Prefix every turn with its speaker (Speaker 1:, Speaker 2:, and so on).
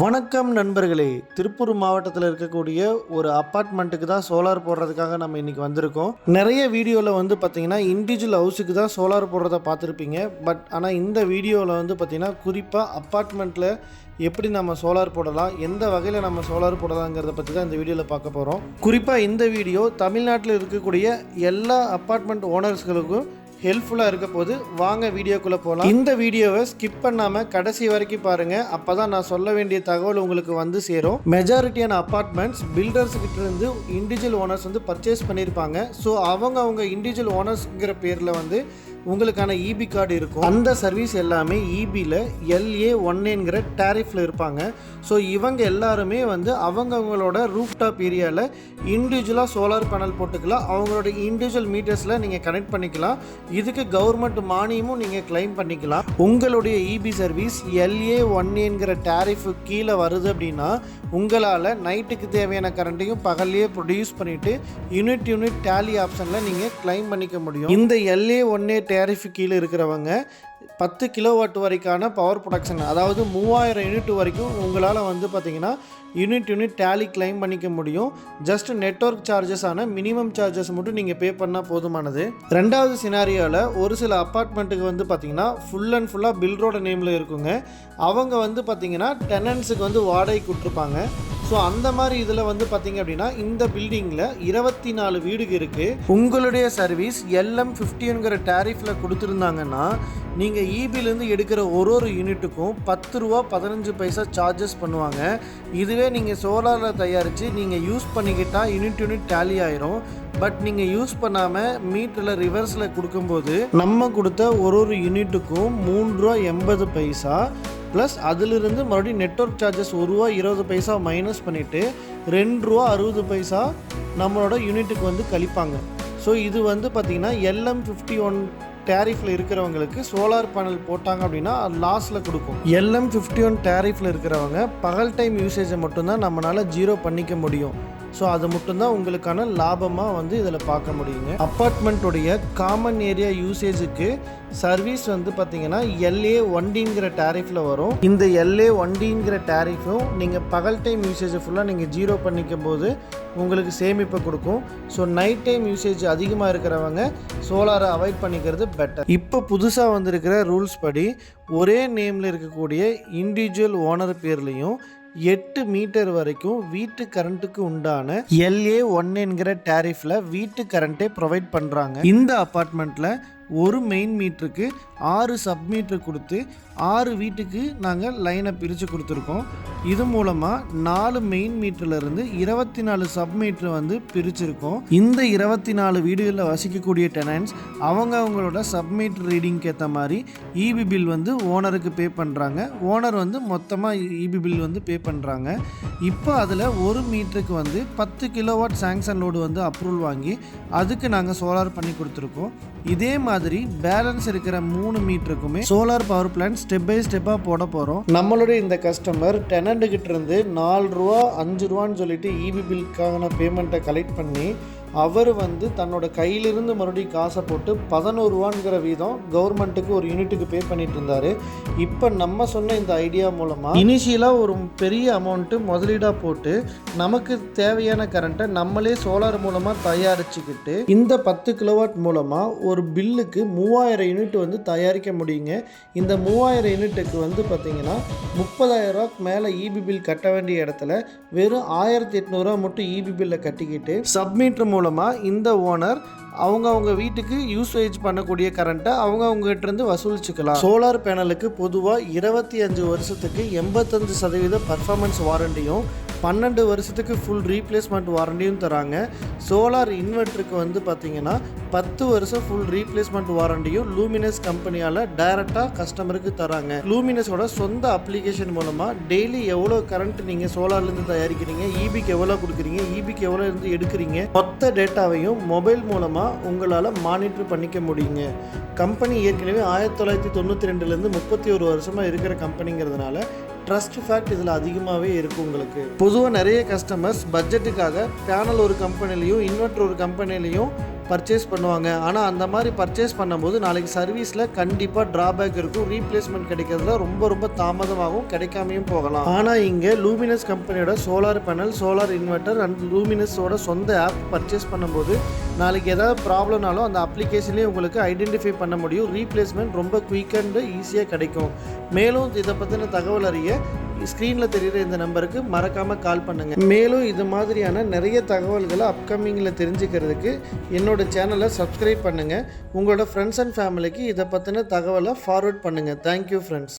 Speaker 1: வணக்கம் நண்பர்களே. திருப்பூர் மாவட்டத்தில் இருக்கக்கூடிய ஒரு அப்பார்ட்மெண்ட்டுக்கு தான் சோலார் போடுறதுக்காக நம்ம இன்னைக்கு வந்திருக்கோம். நிறைய வீடியோவில் வந்து பார்த்தீங்கன்னா இண்டிவிஜுவல் ஹவுஸுக்கு தான் சோலார் போடுறத பார்த்துருப்பீங்க பட் ஆனால் இந்த வீடியோவில் வந்து பார்த்திங்கன்னா குறிப்பாக அப்பார்ட்மெண்ட்டில் எப்படி நம்ம சோலார் போடலாம் எந்த வகையில் நம்ம சோலார் போடலாங்கிறத பற்றி தான் இந்த வீடியோவில் பார்க்க போகிறோம் குறிப்பாக இந்த வீடியோ தமிழ்நாட்டில் இருக்கக்கூடிய எல்லா அப்பார்ட்மெண்ட் ஓனர்ஸ்களுக்கும் ஹெல்ப்ஃபுல்லாக இருக்க போது வாங்க வீடியோக்குள்ளே போகலாம் இந்த வீடியோவை ஸ்கிப் பண்ணாமல் கடைசி வரைக்கும் பாருங்கள் அப்போ தான் நான் சொல்ல வேண்டிய தகவல் உங்களுக்கு வந்து சேரும். மெஜாரிட்டியான அப்பார்ட்மெண்ட்ஸ் பில்டர்ஸ் இருந்து இண்டிவிஜுவல் ஓனர்ஸ் வந்து பர்ச்சேஸ் பண்ணியிருப்பாங்க ஸோ அவங்க அவங்க இண்டிவிஜுவல் ஓனர்ஸ்ங்கிற பேரில் வந்து உங்களுக்கான இபி கார்டு இருக்கும். அந்த சர்வீஸ் எல்லாமே இபியில் எல்ஏ ஒன்னுங்கிற டேரிஃபில் இருப்பாங்க. ஸோ இவங்க எல்லாருமே வந்து அவங்கவங்களோட ரூஃப் டாப் ஏரியாவில் இண்டிவிஜுவலாக சோலார் பேனல் போட்டுக்கலாம். அவங்களோட இண்டிவிஜுவல் மீட்டர்ஸில் நீங்கள் கனெக்ட் பண்ணிக்கலாம். இதுக்கு கவர்மெண்ட் மானியமும் நீங்கள் கிளைம் பண்ணிக்கலாம். உங்களுடைய இபி சர்வீஸ் எல்ஏ ஒன்னுங்கிற டேரிஃபு கீழே வருது அப்படின்னா உங்களால் நைட்டுக்கு தேவையான கரண்ட்டையும் பகல்லையே ப்ரொடியூஸ் பண்ணிவிட்டு யூனிட் யூனிட் டேலி ஆப்ஷனில் நீங்கள் கிளைம் பண்ணிக்க முடியும். இந்த எல்ஏ ஒன்னே டேரிஃபு கீழே இருக்கிறவங்க பத்து கிலோவாட் வரைக்கான பவர் ப்ரொடக்ஷன் அதாவது மூவாயிரம் யூனிட் வரைக்கும் உங்களால் வந்து பார்த்தீங்கன்னா யூனிட் யூனிட் டேலி கிளைம் பண்ணிக்க முடியும். ஜஸ்ட் நெட்ஒர்க் சார்ஜஸ் ஆன மினிமம் சார்ஜஸ் மட்டும் நீங்கள் பே பண்ணால் போதுமானது. ரெண்டாவது சினாரியோவில் ஒரு சில அப்பார்ட்மெண்ட்டுக்கு வந்து பார்த்தீங்கன்னா ஃபுல் அண்ட் ஃபுல்லாக பில்ரோட நேமில் இருக்குங்க. அவங்க வந்து பார்த்தீங்கன்னா டெனன்ஸுக்கு வந்து வாடகை கொடுத்துருப்பாங்க ஸோ அந்த மாதிரி இதில் வந்து பார்த்தீங்க அப்படின்னா இந்த பில்டிங்கில் இருபத்தி நாலு வீடுக்கு இருக்குது உங்களுடைய சர்வீஸ் எல்எம் ஃபிஃப்டிங்கிற டேரிஃபில் கொடுத்துருந்தாங்கன்னா நீங்கள் இபிலேருந்து எடுக்கிற ஒரு ஒரு யூனிட்டுக்கும் பத்து ரூபா பதினஞ்சு பைசா சார்ஜஸ் பண்ணுவாங்க. இதுவே நீங்கள் சோலாரில் தயாரித்து நீங்கள் யூஸ் பண்ணிக்கிட்டால் யூனிட் யூனிட் டேலி ஆயிரும். பட் நீங்கள் யூஸ் பண்ணாமல் மீட்டரில் ரிவர்ஸில் கொடுக்கும்போது நம்ம கொடுத்த ஒரு ஒரு யூனிட்டுக்கும் மூன்று ரூபா எண்பது பைசா ப்ளஸ் அதிலிருந்து மறுபடியும் நெட்ஒர்க் சார்ஜஸ் ஒரு ரூபா இருபது பைசா மைனஸ் பண்ணிவிட்டு ரெண்டு ரூபா அறுபது பைசா நம்மளோட யூனிட்டுக்கு வந்து கழிப்பாங்க. ஸோ இது வந்து பார்த்திங்கன்னா எல்எம் ஃபிஃப்டி ஒன் டேரிஃபில் இருக்கிறவங்களுக்கு சோலார் பேனல் போட்டாங்க அப்படின்னா அது லாஸில் கொடுக்கும். எல்எம் ஃபிஃப்டி ஒன் டேரிஃபில் இருக்கிறவங்க பகல் டைம் யூசேஜை மட்டும்தான் நம்மளால் ஜீரோ பண்ணிக்க முடியும். ஸோ அது மட்டும்தான் உங்களுக்கான லாபமாக வந்து இதில் பார்க்க முடியுங்க. அப்பார்ட்மெண்ட்டுடைய காமன் ஏரியா யூசேஜுக்கு சர்வீஸ் வந்து பார்த்தீங்கன்னா எல்ஏ ஒன்டிங்கிற டேரிஃபில் வரும். இந்த எல்ஏ ஒன்டிங்கிற டேரிஃபும் நீங்கள் பகல் டைம் யூசேஜை ஃபுல்லாக நீங்கள் ஜீரோ பண்ணிக்கும் போது உங்களுக்கு சேமிப்பை கொடுக்கும். ஸோ நைட் டைம் யூசேஜ் அதிகமாக இருக்கிறவங்க சோலாரை அவாய்ட் பண்ணிக்கிறது பெட்டர் இப்போ புதுசாக வந்திருக்கிற ரூல்ஸ் படி ஒரே நேமில் இருக்கக்கூடிய இண்டிவிஜுவல் ஓனர் பேர்லேயும் எட்டு மீட்டர் வரைக்கும் வீட்டு கரண்ட்டுக்கு உண்டான எல்ஏ ஒன் என்கிற டேரிஃபில் வீட்டு கரண்ட்டே ப்ரொவைட் பண்ணுறாங்க இந்த அப்பார்ட்மெண்ட்டில் ஒரு மெயின் மீட்டருக்கு ஆறு சப் மீட்டர் கொடுத்து ஆறு வீட்டுக்கு நாங்கள் லைனை பிரித்து கொடுத்துருக்கோம். இது மூலமாக நாலு மெயின் மீட்டர்லேருந்து இருபத்தி நாலு சப் மீட்டர் வந்து பிரிச்சிருக்கோம். இந்த இருபத்தி நாலு வீடுகளில் வசிக்கக்கூடிய டெனன்ஸ் அவங்க அவங்களோட சப் மீட்டர் ரீடிங்க்கு ஏற்ற மாதிரி இபி பில் வந்து ஓனருக்கு பே பண்ணுறாங்க ஓனர் வந்து மொத்தமாக இபி பில் வந்து பே பண்ணுறாங்க இப்போ அதில் ஒரு மீட்டருக்கு வந்து பத்து கிலோவாட் சாங்ஷன் லோடு வந்து அப்ரூவல் வாங்கி அதுக்கு நாங்கள் சோலார் பண்ணி கொடுத்துருக்கோம். இதே மாதிரி மாதிரி பேலன்ஸ் இருக்கிற மூணு மீட்டருக்குமே solar power plan step by ஸ்டெப்பாக போட போகிறோம் நம்மளுடைய இந்த கஸ்டமர் டெனண்ட் இருந்து நாலு ரூபா அஞ்சு ரூபான்னு சொல்லிட்டு இபி பில்க்கான பேமெண்ட்டை கலெக்ட் பண்ணி அவர் வந்து தன்னோட கையிலிருந்து மறுபடியும் காசை போட்டு பதினோரு வீதம் கவர்மெண்ட்டுக்கு ஒரு யூனிட்டுக்கு பே பண்ணிட்டு இருந்தாரு. இப்போ நம்ம சொன்ன இந்த ஐடியா மூலமாக இனிஷியலாக ஒரு பெரிய அமௌண்ட்டு முதலீடாக போட்டு நமக்கு தேவையான கரண்ட்டை நம்மளே சோலார் மூலமாக தயாரிச்சுக்கிட்டு இந்த பத்து கிலோவாட் மூலமாக ஒரு பில்லுக்கு மூவாயிரம் யூனிட் வந்து தயாரிக்க முடியுங்க. இந்த மூவாயிரம் யூனிட்டுக்கு வந்து பார்த்தீங்கன்னா முப்பதாயிரம் ரூபாய்க்கு மேலே இபி பில் கட்ட வேண்டிய இடத்துல வெறும் ஆயிரத்தி எட்நூறுரூவா மட்டும் இபி பில்லை கட்டிக்கிட்டு சப்மீட்டர் மூலமாக இந்த ஓனர் அவங்க அவங்க வீட்டுக்கு யூசேஜ் பண்ணக்கூடிய கரண்ட்டை அவங்க அவங்ககிட்ட இருந்து வசூலிச்சுக்கலாம். சோலார் பேனலுக்கு பொதுவாக இருபத்தி அஞ்சு வருஷத்துக்கு எண்பத்தஞ்சு சதவீத பர்ஃபார்மன்ஸ் வாரண்டியும் பன்னெண்டு வருஷத்துக்கு ஃபுல் ரீப்ளேஸ்மெண்ட் வாரண்டியும் தராங்க. சோலார் இன்வெர்ட்டருக்கு வந்து பார்த்தீங்கன்னா பத்து வருஷம் ஃபுல் ரீப்ளேஸ்மெண்ட் வாரண்டியும் லூமினஸ் கம்பெனியால் டைரெக்டாக கஸ்டமருக்கு தராங்க. லூமினஸோட சொந்த அப்ளிகேஷன் மூலமாக டெய்லி எவ்வளோ கரண்ட் நீங்கள் சோலார்லேருந்து தயாரிக்கிறீங்க இபிக்கு எவ்வளோ கொடுக்குறீங்க இபிக்கு எவ்வளோ இருந்து எடுக்கிறீங்க மொத்த டேட்டாவையும் மொபைல் மூலமாக உங்களால் மானிட்டர் பண்ணிக்க முடியுங்க. கம்பெனி ஏற்கனவே ஆயிரத்தி தொள்ளாயிரத்தி தொண்ணூற்றி ரெண்டுலேருந்து முப்பத்தி ஒரு வருஷமாக இருக்கிற கம்பெனிங்கிறதுனால ட்ரஸ்ட் ஃபேக்ட் இதில் அதிகமாகவே இருக்கும் உங்களுக்கு. பொதுவாக நிறைய கஸ்டமர்ஸ் பட்ஜெட்டுக்காக பேனல் ஒரு கம்பெனிலையும் இன்வெர்டர் ஒரு கம்பெனிலையும் பர்ச்சேஸ் பண்ணுவாங்க. ஆனால் அந்த மாதிரி பர்ச்சேஸ் பண்ணும்போது நாளைக்கு சர்வீஸில் கண்டிப்பாக ட்ராபேக் இருக்கும். ரீப்ளேஸ்மெண்ட் கிடைக்கிறதுல ரொம்ப ரொம்ப தாமதமாகவும் கிடைக்காமையும் போகலாம். ஆனால் இங்கே லூமினஸ் கம்பெனியோட solar panel solar inverter and லூமினஸோட சொந்த ஆப் பர்ச்சேஸ் பண்ணும்போது நாளைக்கு ஏதாவது ப்ராப்ளம்னாலும் அந்த அப்ளிகேஷன்லேயே உங்களுக்கு ஐடென்டிஃபை பண்ண முடியும். ரீப்ளேஸ்மெண்ட் ரொம்ப குயிக் அண்ட் ஈஸியாக கிடைக்கும். மேலும் இதை பற்றின தகவல் அறிய ஸ்க்ரீனில் தெரிகிற இந்த நம்பருக்கு மறக்காமல் கால் பண்ணுங்கள் மேலும் இது மாதிரியான நிறைய தகவல்களை அப்கமிங்கில் தெரிஞ்சுக்கிறதுக்கு என்னோடய சேனலை சப்ஸ்கிரைப் பண்ணுங்கள் உங்களோட ஃப்ரெண்ட்ஸ் அண்ட் ஃபேமிலிக்கு இதை பற்றின தகவலை ஃபார்வர்ட் பண்ணுங்கள் தேங்க்யூ ஃப்ரெண்ட்ஸ்